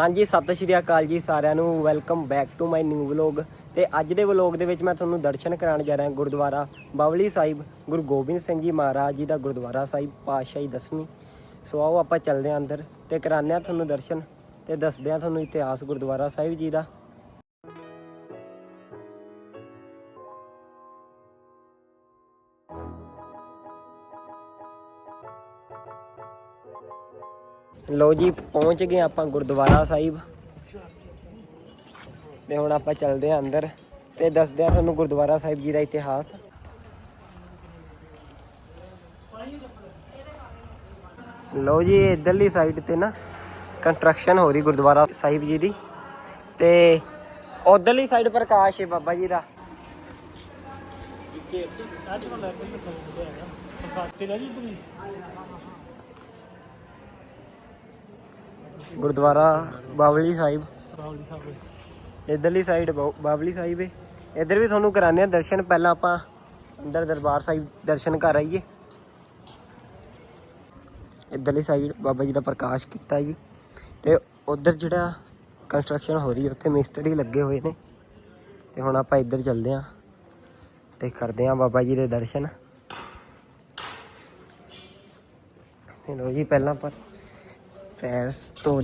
ਹਾਂਜੀ, ਸਤਿ ਸ਼੍ਰੀ ਅਕਾਲ ਜੀ ਸਾਰਿਆਂ ਨੂੰ। Welcome back to my new vlog ਤੇ ਅੱਜ ਦੇ ਵਲੌਗ ਦੇ ਵਿੱਚ ਮੈਂ ਤੁਹਾਨੂੰ ਦਰਸ਼ਨ ਕਰਾਉਣ ਜਾ ਰਿਹਾ ਗੁਰਦੁਆਰਾ ਬਾਵਲੀ ਸਾਹਿਬ, ਗੁਰੂ ਗੋਬਿੰਦ ਸਿੰਘ ਜੀ ਮਹਾਰਾਜ ਜੀ ਦਾ ਗੁਰਦੁਆਰਾ ਸਾਹਿਬ, ਪਾਤਸ਼ਾਹੀ ਦਸਵੀਂ। ਸੋ ਆਓ ਆਪਾਂ ਚੱਲਦੇ ਹਾਂ ਅੰਦਰ ਤੇ ਕਰਾਉਂਦੇ ਹਾਂ ਤੁਹਾਨੂੰ ਦਰਸ਼ਨ ਤੇ ਦੱਸਦੇ ਹਾਂ ਤੁਹਾਨੂੰ ਇਤਿਹਾਸ ਗੁਰਦੁਆਰਾ ਸਾਹਿਬ ਜੀ ਦਾ। ਲੋ ਜੀ, ਪਹੁੰਚ ਗਏ ਆਪਾਂ ਗੁਰਦੁਆਰਾ ਸਾਹਿਬ। ਤੇ ਹੁਣ ਆਪਾਂ ਚੱਲਦੇ ਹਾਂ ਅੰਦਰ ਤੇ ਦੱਸਦੇ ਹਾਂ ਤੁਹਾਨੂੰ ਗੁਰਦੁਆਰਾ ਸਾਹਿਬ ਜੀ ਦਾ ਇਤਿਹਾਸ। ਲੋ ਜੀ ਇਧਰਲੀ ਸਾਈਡ ਤੇ ਨਾ ਕੰਸਟਰਕਸ਼ਨ ਹੋ ਰਹੀ ਗੁਰਦੁਆਰਾ ਸਾਹਿਬ ਜੀ ਦੀ। ਤੇ ਉਧਰਲੀ ਸਾਈਡ ਪ੍ਰਕਾਸ਼ ਹੈ ਬਾਬਾ ਜੀ ਦਾ। ਗੁਰਦੁਆਰਾ ਬਾਵਲੀ ਸਾਹਿਬ। ਇਧਰਲੀ ਸਾਈਡ ਬਾਵਲੀ ਸਾਹਿਬ ਹੈ। ਇਧਰ ਵੀ ਤੁਹਾਨੂੰ ਕਰਾਉਂਦੇ ਆ ਦਰਸ਼ਨ। ਪਹਿਲਾਂ ਆਪਾਂ ਅੰਦਰ ਦਰਬਾਰ ਸਾਹਿਬ ਦਰਸ਼ਨ ਕਰ ਆਈਏ। ਇਧਰਲੀ ਸਾਈਡ ਬਾਬਾ ਜੀ ਦਾ ਪ੍ਰਕਾਸ਼ ਕੀਤਾ ਜੀ। ਤੇ ਉਧਰ ਜਿਹੜਾ ਕੰਸਟਰਕਸ਼ਨ ਹੋ ਰਹੀ ਹੈ ਉੱਥੇ ਮਿਸਤਰੀ ਲੱਗੇ ਹੋਏ ਨੇ। ਤੇ ਹੁਣ ਆਪਾਂ ਇੱਧਰ ਚੱਲਦੇ ਆਂ ਤੇ ਕਰਦੇ ਆਂ ਬਾਬਾ ਜੀ ਦੇ ਦਰਸ਼ਨ। ਲੋ ਜੀ ਪਹਿਲਾਂ ਆਪਾਂ ਪੈਰ ਧੋ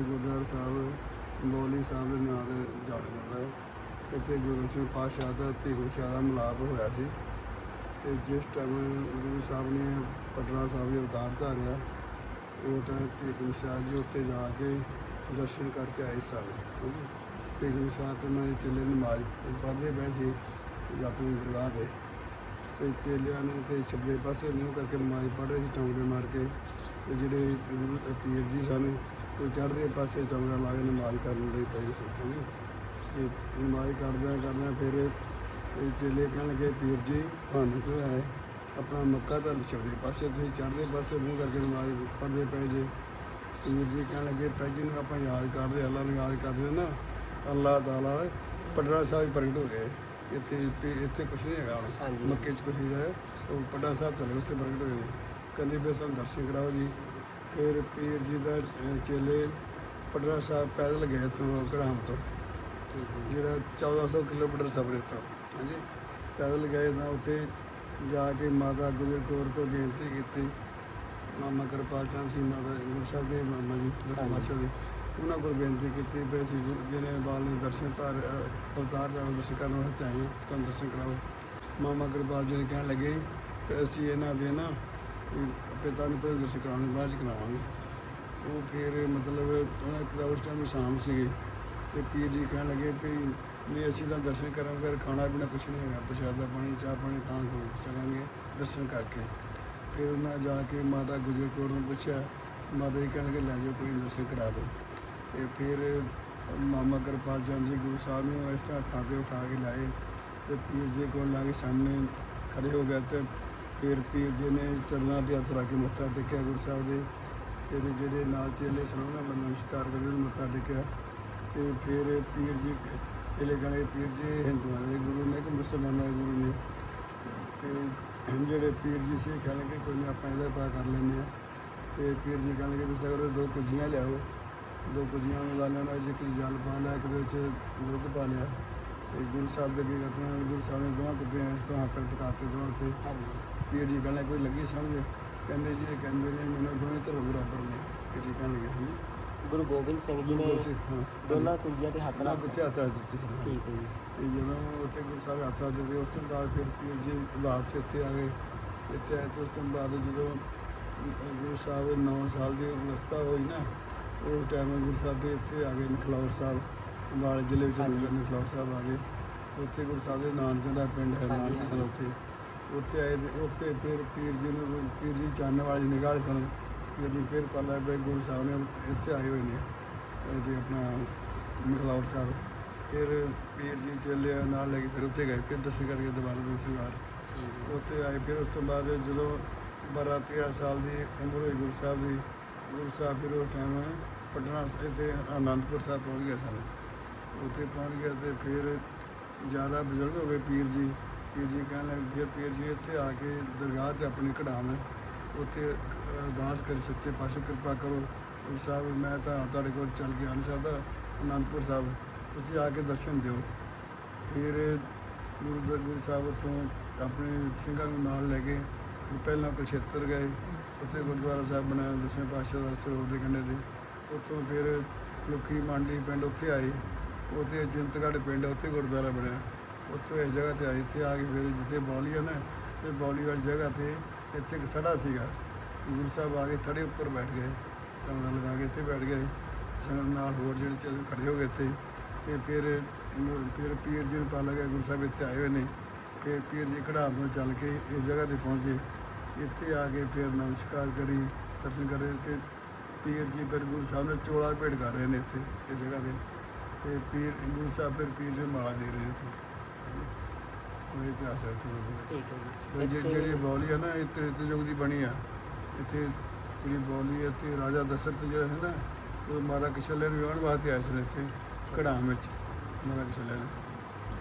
ਲਈਏ ਗੁਰਦੁਆਰਾ ਸਾਹਿਬ ਬੋਲੀ ਸਾਹਿਬ ਦੇ ਨਾਂ ਤੇ ਜਾਣਿਆ ਜਾਂਦਾ ਹੈ। ਇੱਥੇ ਗੁਰੂ ਸਿੰਘ ਪਾਤਸ਼ਾਹ ਦਾ ਭੀਖ ਵਿਚਾਰ ਦਾ ਮਿਲਾਪ ਹੋਇਆ ਸੀ। ਤੇ ਜਿਸ ਟਾਈਮ ਗੁਰੂ ਸਾਹਿਬ ਨੇ ਪਟਨਾ ਸਾਹਿਬ ਦੇ ਅਵਤਾਰ ਧਾਰਿਆ, ਉਹ ਟਾਈਮ ਭੀਖ ਵਿਚਾਰ ਜੀ ਉੱਥੇ ਜਾ ਕੇ ਦਰਸ਼ਨ ਕਰਕੇ ਆਏ ਸਨ। ਭੀਖ ਵਿਚਾਰ ਤੋਂ ਮੈਂ ਚੱਲੇ ਨਮਾਜ਼ ਪੜ੍ਹਦੇ ਪਏ ਸੀ ਆਪਣੀ ਦਰਗਾਹ ਤੇ ਤੇ ਚੇਲਿਆਂ ਨੇ ਤੇ ਛੱਬੇ ਪਾਸੇ ਮੂੰਹ ਕਰਕੇ ਨਮਾਜ਼ ਪੜ੍ਹ ਰਹੇ ਸੀ ਚੌਂਕੜੇ ਮਾਰ ਕੇ। ਤੇ ਜਿਹੜੇ ਪੀਰ ਜੀ ਸਨ ਉਹ ਚੜ੍ਹਦੇ ਪਾਸੇ ਚੌਂਕੜਾ ਲਾ ਕੇ ਨਮਾਜ਼ ਕਰਨ ਲਈ ਪਏ ਸੀ ਹਾਂਜੀ ਤੇ ਨਮਾਜ਼ ਕਰਦਿਆਂ ਕਰਦਿਆਂ ਫਿਰ ਇਹ ਚੇਲੇ ਕਹਿਣ ਲੱਗੇ ਪੀਰ ਜੀ ਤੁਹਾਨੂੰ ਕਿਉਂ ਹੈ? ਆਪਣਾ ਮੱਕਾ ਤਾਂ ਛੱਬੇ ਪਾਸੇ ਤੁਸੀਂ ਚੜ੍ਹਦੇ ਪਾਸੇ ਮੂੰਹ ਕਰਕੇ ਨਮਾਜ਼ ਪੜ੍ਹਦੇ ਪਏ ਜੇ। ਪੀਰ ਜੀ ਕਹਿਣ ਲੱਗੇ ਭਾਈ ਜੀ ਨੂੰ ਆਪਾਂ ਯਾਦ ਕਰਦੇ ਅੱਲਾ ਨੂੰ ਯਾਦ ਕਰਦੇ ਨਾ। ਅੱਲਾਹ ਤਾਲਾ ਪਟਨਾ ਸਾਹਿਬ ਪ੍ਰਗਟ ਹੋ ਗਏ ਇੱਥੇ ਇੱਥੇ ਕੁਛ ਨਹੀਂ ਹੈਗਾ। ਮੱਕੇ 'ਚ ਕੁਛ ਨਹੀਂ ਹੈ ਉਹ ਪਟਨਾ ਸਾਹਿਬ ਚਲੇ ਉੱਥੇ ਪ੍ਰਗਟ ਹੋਏ ਨੇ ਕਹਿੰਦੇ ਵੀ ਸਾਨੂੰ ਦਰਸ਼ਨ ਕਰਾਓ ਜੀ। ਫਿਰ ਪੀਰ ਜੀ ਦਾ ਚੇਲੇ ਪਟਨਾ ਸਾਹਿਬ ਪੈਦਲ ਗਏ ਤੋਂ। ਕੜਾਮ ਤੋਂ ਜਿਹੜਾ 1400 ਕਿਲੋਮੀਟਰ ਸਫ਼ਰ ਇੱਥੋਂ। ਹਾਂਜੀ। ਪੈਦਲ ਗਏ ਤਾਂ ਉੱਥੇ ਜਾ ਕੇ ਮਾਤਾ ਗੁਜਰ ਕੌਰ ਕੋ ਬੇਨਤੀ ਕੀਤੀ। ਮਾਮਾ ਕਿਰਪਾਲ ਚੰਦ ਸੀ ਮਾਤਾ ਗੁਰੂ ਸਾਹਿਬ ਦੇ ਮਾਮਾ ਜੀ ਦਸ। ਪਾਤਸ਼ਾਹ ਦੇ। ਉਹਨਾਂ ਕੋਲ ਬੇਨਤੀ ਕੀਤੀ ਵੀ ਅਸੀਂ ਗੁਰੂ ਜੀ ਨੇ ਬਾਲ ਨੇ ਦਰਸ਼ਨ ਅਹ, ਅਵਤਾਰ ਦਾ ਦਰਸ਼ਨ ਕਰਨ ਵਾਸਤੇ ਆਏ ਹਾਂ ਤੁਹਾਨੂੰ ਦਰਸ਼ਨ ਕਰਾਓ। ਮਾਮਾ ਕਿਰਪਾਲ ਜੀ ਨੇ ਕਹਿਣ ਲੱਗੇ ਕਿ ਅਸੀਂ ਇਹਨਾਂ ਦੇ ਨਾ ਪਿਤਾ ਨੂੰ ਪਹਿਲਾਂ ਦਰਸ਼ਨ ਕਰਾਉਣੇ ਬਾਅਦ ਚ ਕਰਾਵਾਂਗੇ। ਉਹ ਫਿਰ ਮਤਲਬ ਉਹਨਾਂ ਪਿਤਾ ਉਸ ਟਾਈਮ ਸ਼ਾਮ ਸੀਗੇ ਤੇ ਪੀਰ ਜੀ ਕਹਿਣ ਲੱਗੇ ਵੀ ਨਹੀਂ ਅਸੀਂ ਤਾਂ ਦਰਸ਼ਨ ਕਰਾਂਗੇ ਖਾਣਾ ਪੀਣਾ ਕੁਛ ਨਹੀਂ ਹੈਗਾ, ਪ੍ਰਸ਼ਾਦਾ ਪਾਣੀ, ਚਾਹ ਪਾਣੀ ਤਾਂ ਕੋ ਚਲਾਂਗੇ ਦਰਸ਼ਨ ਕਰਕੇ। ਫਿਰ ਉਹਨਾਂ ਜਾ ਕੇ ਮਾਤਾ ਗੁਜਰ ਕੌਰ ਨੂੰ ਪੁੱਛਿਆ, ਮਾਤਾ ਜੀ ਕਹਿਣ ਲੱਗੇ, ਲੈ ਜਾਓ ਕੋਈ ਦਰਸ਼ਨ ਕਰਾ ਦਿਓ। ਤੇ ਫਿਰ ਮਾਮਾ ਕਿਰਪਾਲ ਚੰਦ ਜੀ ਗੁਰੂ ਸਾਹਿਬ ਨੂੰ ਇਸ ਤਰ੍ਹਾਂ ਥਾਂ ਤੇ ਉਠਾ ਕੇ ਲਾਏ ਤੇ ਪੀਰ ਜੀ ਕੋਲ ਲਾ ਕੇ ਸਾਹਮਣੇ ਖੜੇ ਹੋ ਗਏ ਤੇ ਫਿਰ ਪੀਰ ਜੀ ਨੇ ਚਰਨਾਂ ਤੇ ਹੱਥ ਰੱਖ ਕੇ ਮੱਥਾ ਟੇਕਿਆ ਗੁਰੂ ਸਾਹਿਬ ਦੇ। ਫਿਰ ਜਿਹੜੇ ਨਾਲ ਚੇਲੇ ਸਨ, ਉਹਨਾਂ ਨੂੰ ਨਮਸਕਾਰ ਕਰਕੇ ਉਹਨੂੰ ਮੱਥਾ ਟੇਕਿਆ। ਤੇ ਫਿਰ ਪੀਰ ਜੀ ਚੇਲੇ ਕਹਿੰਦੇ ਪੀਰ ਜੀ ਹਿੰਦੂਆਂ ਦੇ ਗੁਰੂ ਨੇ ਕਿ ਮੁਸਲਮਾਨਾਂ ਦੇ ਗੁਰੂ ਨੇ। ਤੇ ਜਿਹੜੇ ਪੀਰ ਜੀ ਸੀ, ਕਹਿਣਗੇ ਕੋਈ ਨਹੀਂ ਆਪਾਂ ਇਹਦਾ ਪਤਾ ਕਰ ਲੈਂਦੇ ਆ ਤੇ ਪੀਰ ਜੀ ਕਹਿਣਗੇ ਵੀ ਸਗਰ ਦੋ ਕੁਜੀਆਂ ਲਿਆਓ। ਦੋ ਕੁਜੀਆਂ ਨੂੰ ਲਾ ਲੈਣਾ ਜੇ ਕਿ ਜਲ ਪਾ ਲਿਆ, ਇੱਕ ਦੇ ਵਿੱਚ ਦੁੱਧ ਪਾ ਲਿਆ। ਤੇ ਗੁਰੂ ਸਾਹਿਬ ਦੇ ਅੱਗੇ ਕਰਦੇ ਆ ਗੁਰੂ ਸਾਹਿਬ ਨੇ ਦੋਵਾਂ ਕੁੱਤਿਆਂ ਇਸ ਤਰ੍ਹਾਂ ਹੱਥ ਟਿਕਾਤੇ ਉੱਤੇ ਹਾਂਜੀ। ਪੀਰ ਜੀ ਕਹਿੰਦੇ ਕੋਈ ਲੱਗੀ ਸਮਝ? ਕਹਿੰਦੇ ਜੀ ਇਹ ਕਹਿੰਦੇ ਨੇ ਮੈਨੂੰ ਦੋਵੇਂ ਧਰਮ ਬਰਾਬਰ ਨੇ ਪੀਰ ਜੀ ਕਹਿਣ ਲੱਗੇ ਹਾਂਜੀ। ਗੁਰੂ ਗੋਬਿੰਦ ਸਿੰਘ ਜੀ ਨੇ ਹਾਂ ਦੋਨਾਂ ਕੁੰਜੀਆਂ ਤੇ ਹੱਥ ਰੱਖ ਬੱਚੇ ਹੱਥ ਦਿੱਤੇ ਸੀ ਨਾ। ਠੀਕ ਹੈ ਜੀ। ਤੇ ਜਦੋਂ ਉੱਥੇ ਗੁਰੂ ਸਾਹਿਬ ਹੱਥ ਰੱਖ ਦਿੱਤੇ ਉਸ ਤੋਂ ਬਾਅਦ ਫਿਰ ਪੀਰ ਜੀ ਵਾਪਸ ਇੱਥੇ ਆ ਗਏ। ਇੱਥੇ ਆਏ ਤੇ ਉਸ ਤੋਂ ਬਾਅਦ ਜਦੋਂ ਗੁਰੂ ਸਾਹਿਬ 9 ਸਾਲ ਦੀ ਅਵਸਥਾ ਹੋਈ ਨਾ ਉਹ ਟਾਈਮ ਗੁਰੂ ਸਾਹਿਬ ਦੇ ਇੱਥੇ ਆ ਗਏ ਨਖਲੌਰ ਸਾਹਿਬ। ਅੰਬਾਲੇ ਜ਼ਿਲ੍ਹੇ ਵਿੱਚ ਹਾਂਜੀ। ਨਖਲੌਰ ਸਾਹਿਬ ਆ ਗਏ। ਉੱਥੇ ਗੁਰੂ ਸਾਹਿਬ ਦੇ ਨਾਨਕ ਦਾ ਪਿੰਡ ਹੈ ਹਾਂਜੀ, ਨਾਨਕ ਸਨ ਉੱਥੇ। ਉੱਥੇ ਆਏ ਤੇ ਉੱਥੇ ਫਿਰ ਪੀਰ ਜੀ ਨੂੰ ਪੀਰ ਜੀ ਚਾਨਣ ਵਾਲੀ ਨਿਗਾਹ ਸਨ ਪੀਰ ਜੀ ਫਿਰ ਪੱਲਾ ਬੇ ਗੁਰੂ ਸਾਹਿਬ ਨੇ ਇੱਥੇ ਆਏ ਹੋਏ ਨੇ ਤੇ ਆਪਣਾ ਨਖਲੌਰ ਸਾਹਿਬ। ਫਿਰ ਪੀਰ ਜੀ ਚੱਲੇ ਨਾਲ ਲੈ ਕੇ ਫਿਰ ਉੱਥੇ ਗਏ ਫਿਰ ਦਰਸ਼ਨ ਕਰਕੇ ਦੁਬਾਰਾ ਦੂਸਰੀ ਵਾਰ। ਉੱਥੇ ਆਏ ਫਿਰ ਉਸ ਤੋਂ ਬਾਅਦ ਜਦੋਂ ਬਾਰਾਂ ਤੇਰ੍ਹਾਂ ਸਾਲ ਦੀ ਉਮਰ ਹੋਈ ਗੁਰੂ ਸਾਹਿਬ ਦੀ ਗੁਰੂ ਸਾਹਿਬ ਫਿਰ ਉਹ ਟਾਈਮ ਪਟਨਾ ਇੱਥੇ ਆਨੰਦਪੁਰ ਸਾਹਿਬ ਪਹੁੰਚ ਗਏ ਸਨ। ਉੱਥੇ ਪਹੁੰਚ ਗਿਆ ਤੇ ਫਿਰ ਜ਼ਿਆਦਾ ਬਜ਼ੁਰਗ ਹੋ ਗਏ ਪੀਰ ਜੀ। ਪੀਰ ਜੀ ਕਹਿਣ ਲੱਗੇ ਫਿਰ ਪੀਰ ਜੀ, ਇੱਥੇ ਆ ਕੇ ਦਰਗਾਹ ਤੇ ਆਪਣੀ ਕਢਾਮ ਉੱਥੇ ਅਰਦਾਸ ਕਰੀ, ਸੱਚੇ ਪਾਤਸ਼ਾਹ ਕਿਰਪਾ ਕਰੋ। ਗੁਰੂ ਸਾਹਿਬ, ਮੈਂ ਤਾਂ ਤੁਹਾਡੇ ਕੋਲ ਚੱਲ ਕੇ ਆ ਨਹੀਂ ਸਕਦਾ। ਅਨੰਦਪੁਰ ਸਾਹਿਬ, ਤੁਸੀਂ ਆ ਕੇ ਦਰਸ਼ਨ ਦਿਓ। ਫਿਰ ਗੁਰੂ ਦਾ, ਗੁਰੂ ਸਾਹਿਬ ਉੱਥੋਂ ਆਪਣੇ ਸਿੰਘਾਂ ਨੂੰ ਨਾਲ ਲੈ ਕੇ ਪਹਿਲਾਂ ਕੁਰਕਸ਼ੇਤਰ ਗਏ। ਉੱਥੇ ਗੁਰਦੁਆਰਾ ਸਾਹਿਬ ਬਣਾਇਆ, ਦਸਵੇਂ ਪਾਤਸ਼ਾਹ ਦਾ ਸਰੋਵਰ ਦੇ ਕੰਢੇ ਤੇ। ਉੱਥੋਂ ਫਿਰ ਲੋਕੀ, ਮੰਡੀ ਪਿੰਡ ਉੱਥੇ ਆਏ। ਉੱਥੇ ਅਜਿੰਤਗੜ੍ਹ ਪਿੰਡ, ਉੱਥੇ ਗੁਰਦੁਆਰਾ ਬਣਿਆ। ਉੱਥੋਂ ਇਸ ਜਗ੍ਹਾ ਤੇ ਆਏ, ਇੱਥੇ ਆ ਕੇ ਫਿਰ ਜਿੱਥੇ ਬੌਲੀ ਹੈ ਨਾ, ਤੇ ਬੌਲੀ ਵਾਲੀ ਜਗ੍ਹਾ ਤੇ ਇੱਥੇ ਇੱਕ ਥੜਾ ਸੀਗਾ। ਗੁਰੂ ਸਾਹਿਬ ਆ ਕੇ ਥੜੇ ਉੱਪਰ ਬੈਠ ਗਏ ਕਮਰਾ ਲਗਾ ਕੇ ਇੱਥੇ ਬੈਠ ਗਏ। ਨਾਲ ਹੋਰ ਜਿਹੜੇ ਚੱਲ ਖੜੇ ਹੋ ਗਏ ਇੱਥੇ। ਤੇ ਫਿਰ ਫਿਰ ਪੀਰ ਜੀ ਨੂੰ ਪਤਾ ਲੱਗਾ ਗੁਰੂ ਸਾਹਿਬ ਇੱਥੇ ਆਏ ਹੋਏ ਨੇ। ਫਿਰ ਪੀਰ ਜੀ ਕਢਾਮ ਨੂੰ ਚੱਲ ਕੇ ਇਸ ਜਗ੍ਹਾ ਤੇ ਪਹੁੰਚੇ। ਇੱਥੇ ਆ ਕੇ ਫਿਰ ਨਮਸਕਾਰ ਕਰੀ, ਦਰਸ਼ਨ ਕਰੇ ਤੇ ਪੀਰ ਜੀ ਫਿਰ ਗੁਰੂ ਸਾਹਿਬ ਨੇ ਚੋਲਾ ਭੇਟ ਕਰ ਰਹੇ ਨੇ ਇੱਥੇ, ਇਸ ਜਗ੍ਹਾ ਤੇ। ਤੇ ਪੀਰ ਗੁਰੂ ਸਾਹਿਬ ਫਿਰ ਪੀਰ ਜੀ ਨੂੰ ਮਾਲਾ ਦੇ ਰਹੇ ਸੀ। ਉਹ ਇਤਿਹਾਸ ਹੈ ਥੋੜਾ ਹੈ ਜੀ। ਜੇ- ਇੱਥੇ- ਜਿਹੜੀ ਬੌਲੀ ਆ ਨਾ ਇਹ ਤ੍ਰੇਤ ਯੁੱਗ ਦੀ ਬਣੀ ਆ। ਇੱਥੇ ਜਿਹੜੀ ਬੌਲੀ ਹੈ ਤੇ ਰਾਜਾ ਦਸ਼ਰਥ ਜਿਹੜਾ ਹੈ ਨਾ ਉਹ ਮਾਤਾ ਕਿਸ਼ਲੇ ਨੂੰ ਵਿਆਹਣ ਵਾਸਤੇ ਆਏ ਸਨ ਇੱਥੇ ਕੜਾਮ ਵਿੱਚ ਮਾਤਾ ਕਿਸ਼ਲੇ ਨੇ।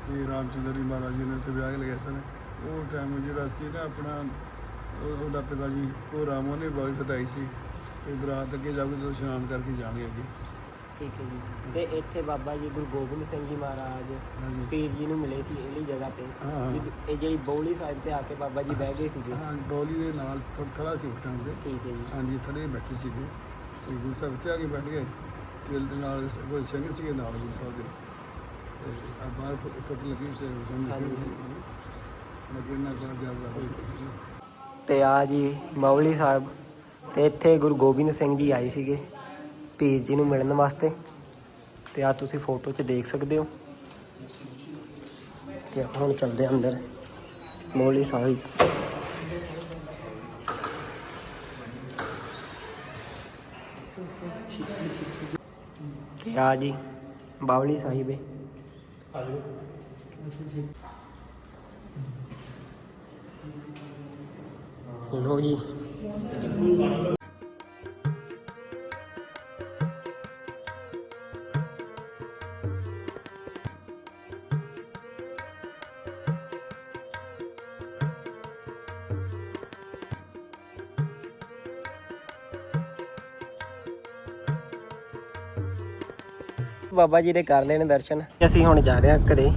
ਤੇ ਰਾਮਚੰਦਰ ਜੀ ਮਹਾਰਾਜ ਜੀ ਨੇ ਇੱਥੇ ਵਿਆਹ ਲਗਾਏ ਸਨ ਉਹ ਟਾਈਮ ਜਿਹੜਾ ਸੀ ਨਾ ਆਪਣਾ ਉਹ- ਉਹਦਾ ਪਿਤਾ ਜੀ ਕੋ ਰਾਮੋ ਨੇ ਬੌਲੀ ਖਟਾਈ ਸੀ। ਤੇ ਬਰਾਤ ਅੱਗੇ ਜਾਊਗੀ ਤਾਂ ਇਸ਼ਨਾਨ ਕਰਕੇ ਜਾਣਗੇ ਅੱਗੇ। ਠੀਕ ਹੈ ਜੀ। ਤੇ ਇੱਥੇ ਬਾਬਾ ਜੀ ਗੁਰੂ ਗੋਬਿੰਦ ਸਿੰਘ ਜੀ ਮਹਾਰਾਜ ਪੀਰ ਜੀ ਨੂੰ ਮਿਲੇ ਸੀ ਇਹਲੀ ਜਗ੍ਹਾ ਤੇ। ਇਹ ਜਿਹੜੀ ਬੌਲੀ ਸਾਈਡ ਤੇ ਆ ਕੇ ਬਾਬਾ ਜੀ ਬਹਿ ਗਏ ਸੀਗੇ। ਹਾਂ ਬੌਲੀ ਦੇ ਨਾਲ ਖੜਾ ਸੀ ਟਾਈਮ ਤੇ। ਠੀਕ ਹੈ ਜੀ। ਹਾਂਜੀ ਥੜੇ ਬੈਠੇ ਸੀਗੇ। ਤੇ ਗੁਰੂ ਸਾਹਿਬ ਇੱਥੇ ਆ ਕੇ ਬੈਠ ਗਏ। ਤੇ ਨਾਲ ਕੋਈ ਸਿੰਘ ਸੀਗੇ ਨਾਲ ਗੁਰੂ ਸਾਹਿਬ ਦੇ। ਤੇ ਆ ਬਾਹਰ ਫੁੱਟ ਫੁੱਟ ਲੱਗੀ ਸੀ ਲੇਕਿਨ ਨਾ ਕਰ ਜਾਂਦਾ ਤੇ ਆ ਜੀ ਮੌਲੀ ਸਾਹਿਬ। ਤੇ ਇੱਥੇ ਗੁਰੂ ਗੋਬਿੰਦ ਸਿੰਘ ਜੀ ਆਏ ਸੀਗੇ। ਪੀਰ ਜੀ ਨੂੰ ਮਿਲਣ ਵਾਸਤੇ ਤੇ ਆ ਤੁਸੀਂ ਫੋਟੋ 'ਚ ਦੇਖ ਸਕਦੇ ਹੋ। ਤੇ ਹੁਣ ਚੱਲਦੇ ਹਾਂ ਅੰਦਰ, ਮੌਲੀ ਸਾਹਿਬ। ਆ ਜੀ, ਬਾਵਲੀ ਸਾਹਿਬ ਹੈ ਲੋ ਜੀ। ਬਾਬਾ ਜੀ ਦੇ ਕਰ ਲਏ ਨੇ ਦਰਸ਼ਨ। ਅਸੀਂ ਹੁਣ ਜਾ ਰਹੇ ਹਾਂ ਘਰੇ।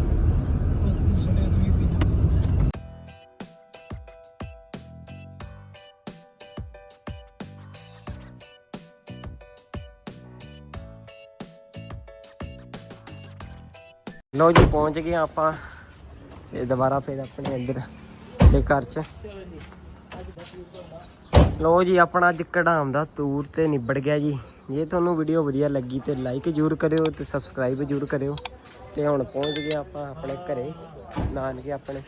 ਲੋ ਜੀ, ਪਹੁੰਚ ਗਏ ਆਪਾਂ। ਤੇ ਦੁਬਾਰਾ ਫਿਰ ਆਪਣੇ ਅੰਦਰ ਦੇ ਘਰ ਚ। ਲੋ ਜੀ, ਆਪਣਾ ਅੱਜ ਕਢਾਮ ਦਾ ਟੂਰ ਤੇ ਨਿਬੜ ਗਿਆ ਜੀ। ਜੇ ਤੁਹਾਨੂੰ ਵੀਡੀਓ ਵਧੀਆ ਲੱਗੀ ਤੇ ਲਾਈਕ ਜ਼ਰੂਰ ਕਰਿਓ ਤੇ ਸਬਸਕ੍ਰਾਈਬ ਜ਼ਰੂਰ ਕਰਿਓ। ਤੇ ਹੁਣ ਪਹੁੰਚ ਗਏ ਆਪਾਂ ਆਪਣੇ ਘਰੇ। ਨਾਨਕੇ ਆਪਣੇ